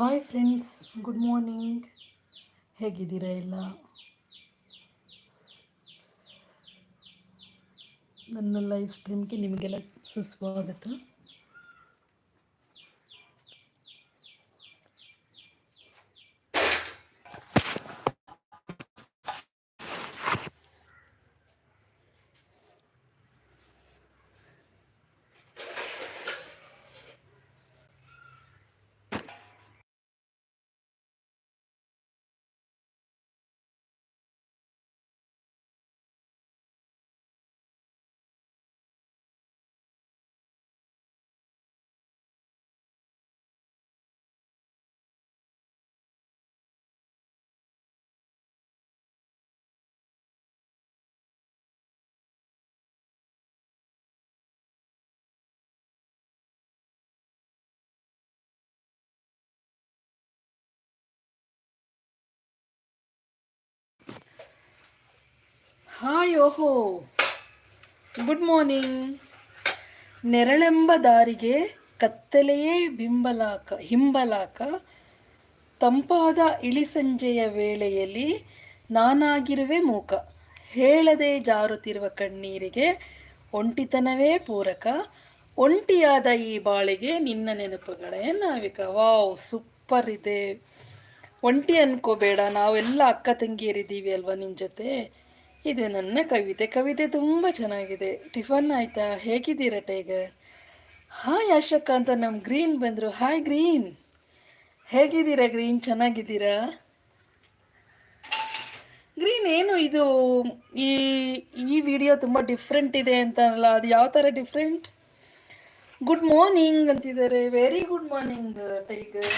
Hi friends good morning ಹೇಗಿದ್ದೀರಾ ಎಲ್ಲ? ನನ್ನ ಲೈವ್ ಸ್ಟ್ರೀಮ್ಗೆ ನಿಮಗೆಲ್ಲ ಸುಸ್ವಾಗತ. ಹಾಯ್, ಓಹೋ. Good morning. ನೆರಳೆಂಬ ದಾರಿಗೆ ಕತ್ತಲೆಯೇ ಬಿಂಬಲಾಕ, ಹಿಂಬಲಾಕ. ತಂಪಾದ ಇಳಿಸಂಜೆಯ ವೇಳೆಯಲ್ಲಿ ನಾನಾಗಿರುವೆ ಮೂಕ. ಹೇಳದೆ ಜಾರುತ್ತಿರುವ ಕಣ್ಣೀರಿಗೆ ಒಂಟಿತನವೇ ಪೂರಕ. ಒಂಟಿಯಾದ ಈ ಬಾಳಿಗೆ ನಿನ್ನ ನೆನಪುಗಳೇ ನಾವಿಕ. ವಾವ್, ಸೂಪರ್ ಇದೆ. ಒಂಟಿ ಅನ್ಕೋಬೇಡ, ನಾವೆಲ್ಲ ಅಕ್ಕ ತಂಗಿಯರಿದ್ದೀವಿ ಅಲ್ವಾ ನಿನ್ನ ಜೊತೆ? ಇದು ನನ್ನ ಕವಿತೆ. ಕವಿತೆ ತುಂಬ ಚೆನ್ನಾಗಿದೆ. ಟಿಫನ್ ಆಯ್ತಾ? ಹೇಗಿದ್ದೀರಾ ಟೈಗರ್? ಹಾಯ್ ಅಶೋಕ ಅಂತ ನಮ್ಮ ಗ್ರೀನ್ ಬಂದರು. Hi Green. ಹೇಗಿದ್ದೀರಾ ಗ್ರೀನ್? ಚೆನ್ನಾಗಿದ್ದೀರಾ? ಗ್ರೀನ್, ಏನು ಇದು ಈ ಈ ವಿಡಿಯೋ ತುಂಬ ಡಿಫ್ರೆಂಟ್ ಇದೆ ಅಂತಲ್ಲ ಅದು ಯಾವ ಥರ ಡಿಫ್ರೆಂಟ್? ಗುಡ್ ಮಾರ್ನಿಂಗ್ ಅಂತಿದ್ದಾರೆ. Very good morning, tiger.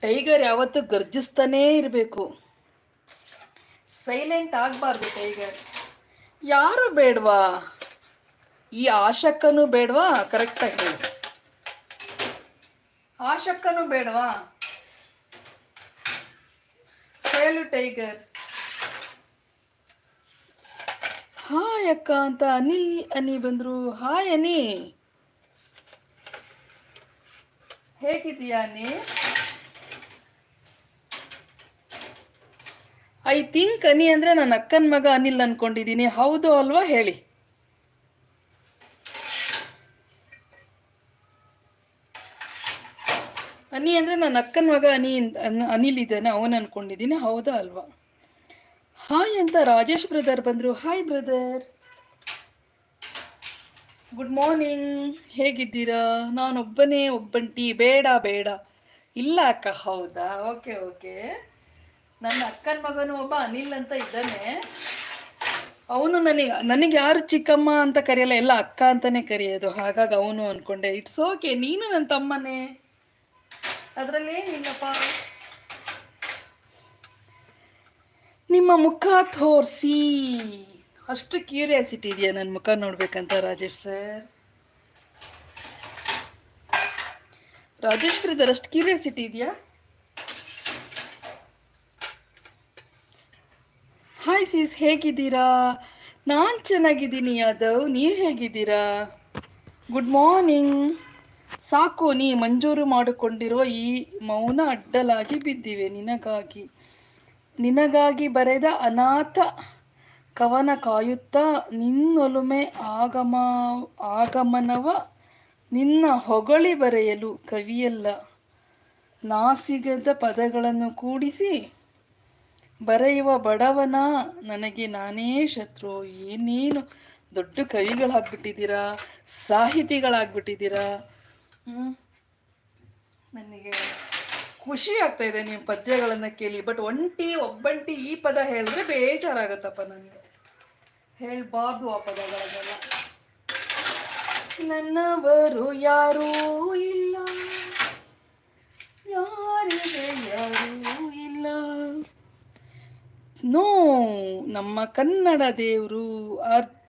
Tiger ಯಾವತ್ತೂ ಗರ್ಜಿಸ್ತಾನೇ ಇರಬೇಕು. ಸೈಲೆಂಟ್ ಆಗಬಾರ್ದು ಟೈಗರ್ ಯಾರು ಬೇಡವಾ? ಈ ಆಶಕ್ಕನು ಬೇಡವಾ? ಕರೆಕ್ಟಾಗಿ ಹೇಳಿ. ಆಶಕ್ಕನು ಬೇಡವಾ? ಹೇಳು ಟೈಗರ್. ಹಾಯ್ ಅಕ್ಕ ಅಂತ ಅನಿಲ್ ಅನಿ ಬಂದ್ರು. ಹಾಯ್ ಅನಿ. ಹೇಗಿದೀಯಾ ಅನಿ? ಐ ಥಿಂಕ್ ಅನಿ ಅಂದರೆ ನನ್ನ ಅಕ್ಕನ ಮಗ ಅನಿಲ್ ಅನ್ಕೊಂಡಿದ್ದೀನಿ ಹೌದು ಅಲ್ವಾ ಹೇಳಿ? ಅನಿ ಅಂದರೆ ನನ್ನ ಅಕ್ಕನ ಮಗ ಅನಿ ಅನಿಲ್ ಇದ್ದಾನೆ, ಅವನು ಅನ್ಕೊಂಡಿದ್ದೀನಿ ಹೌದಾ ಅಲ್ವಾ? ಹಾಯ್ ಅಂತ ರಾಜೇಶ್ ಬ್ರದರ್ ಬಂದರು. Hi brother. Good morning. ಹೇಗಿದ್ದೀರಾ? ನಾನೊಬ್ಬನೇ ಒಬ್ಬಂಟಿ. ಬೇಡ ಬೇಡ. ಇಲ್ಲ ಅಕ್ಕ, ಹೌದಾ? Okay okay. ನನ್ನ ಅಕ್ಕನ ಮಗನು ಒಬ್ಬ ಅನಿಲ್ ಅಂತ ಇದ್ದಾನೆ. ಅವನು ನನಗೆ ನನಗೆ ಯಾರು ಚಿಕ್ಕಮ್ಮ ಅಂತ ಕರೆಯಲ್ಲ, ಎಲ್ಲ ಅಕ್ಕ ಅಂತಾನೆ ಕರೆಯೋದು. ಹಾಗಾಗಿ ಅವನು ಅನ್ಕೊಂಡೆ ಇಟ್ಸ್ ಓಕೆ ನೀನು ನನ್ನ ತಮ್ಮನೇ. ಅದರಲ್ಲೇನಿಲ್ಲಪ್ಪ ನಿಮ್ಮ ಮುಖ ತೋರಿಸಿ. ಅಷ್ಟು ಕ್ಯೂರಿಯಾಸಿಟಿ ಇದೆಯಾ ನನ್ನ ಮುಖ ನೋಡ್ಬೇಕಂತ ರಾಜೇಶ್ ಸರ್? ರಾಜೇಶ್ ಅಷ್ಟು ಕ್ಯೂರಿಯಾಸಿಟಿ ಇದೆಯಾ ಹಾಯ್ ಸೀಸ್ ಹೇಗಿದ್ದೀರಾ? ನಾನು ಚೆನ್ನಾಗಿದ್ದೀನಿ, ಯಾದವ್. ನೀವು ಹೇಗಿದ್ದೀರಾ? ಗುಡ್ ಮಾರ್ನಿಂಗ್ ಸಾಕು, ನೀ ಮಂಜೂರು ಮಾಡಿಕೊಂಡಿರುವ ಈ ಮೌನ ಅಡ್ಡಲಾಗಿ ಬಿದ್ದಿವೆ, ನಿನಗಾಗಿ. ನಿನಗಾಗಿ ಬರೆದ ಅನಾಥ ಕವನ ಕಾಯುತ್ತಾ ನಿನ್ನೊಲುಮೆ ಆಗಮ, ಆಗಮನವ ನಿನ್ನ ಹೊಗಳಿ ಬರೆಯಲು ಕವಿಯಲ್ಲ. ನಾಸಿಗದ ಪದಗಳನ್ನು ಕೂಡಿಸಿ ಬರೆಯುವ ಬಡವನ ನನಗೆ ನಾನೇ ಶತ್ರು. ಏನೇನು ದೊಡ್ಡ ಕವಿಗಳಾಗ್ಬಿಟ್ಟಿದ್ದೀರಾ? ಸಾಹಿತಿಗಳಾಗ್ಬಿಟ್ಟಿದ್ದೀರಾ? ನನಗೆ ಖುಷಿ ಆಗ್ತಾ ಇದೆ ನೀವು ಪದ್ಯಗಳನ್ನು ಕೇಳಿ, ಬಟ್ ಒಂಟಿ ಒಬ್ಬಂಟಿ ಈ ಪದ ಹೇಳಿದ್ರೆ ಬೇಜಾರಾಗತ್ತಪ್ಪ ನನಗೆ ಹೇಳ್ಬಾರ್ದು ಆ ಪದಗಳನ್ನೆಲ್ಲ. ನನ್ನವರು ಯಾರೂ ಇಲ್ಲ ಯಾರಿಗೆ ಯಾರೂ ಇಲ್ಲ ನೋ ನಮ್ಮ ಕನ್ನಡ ದೇವರು ಅರ್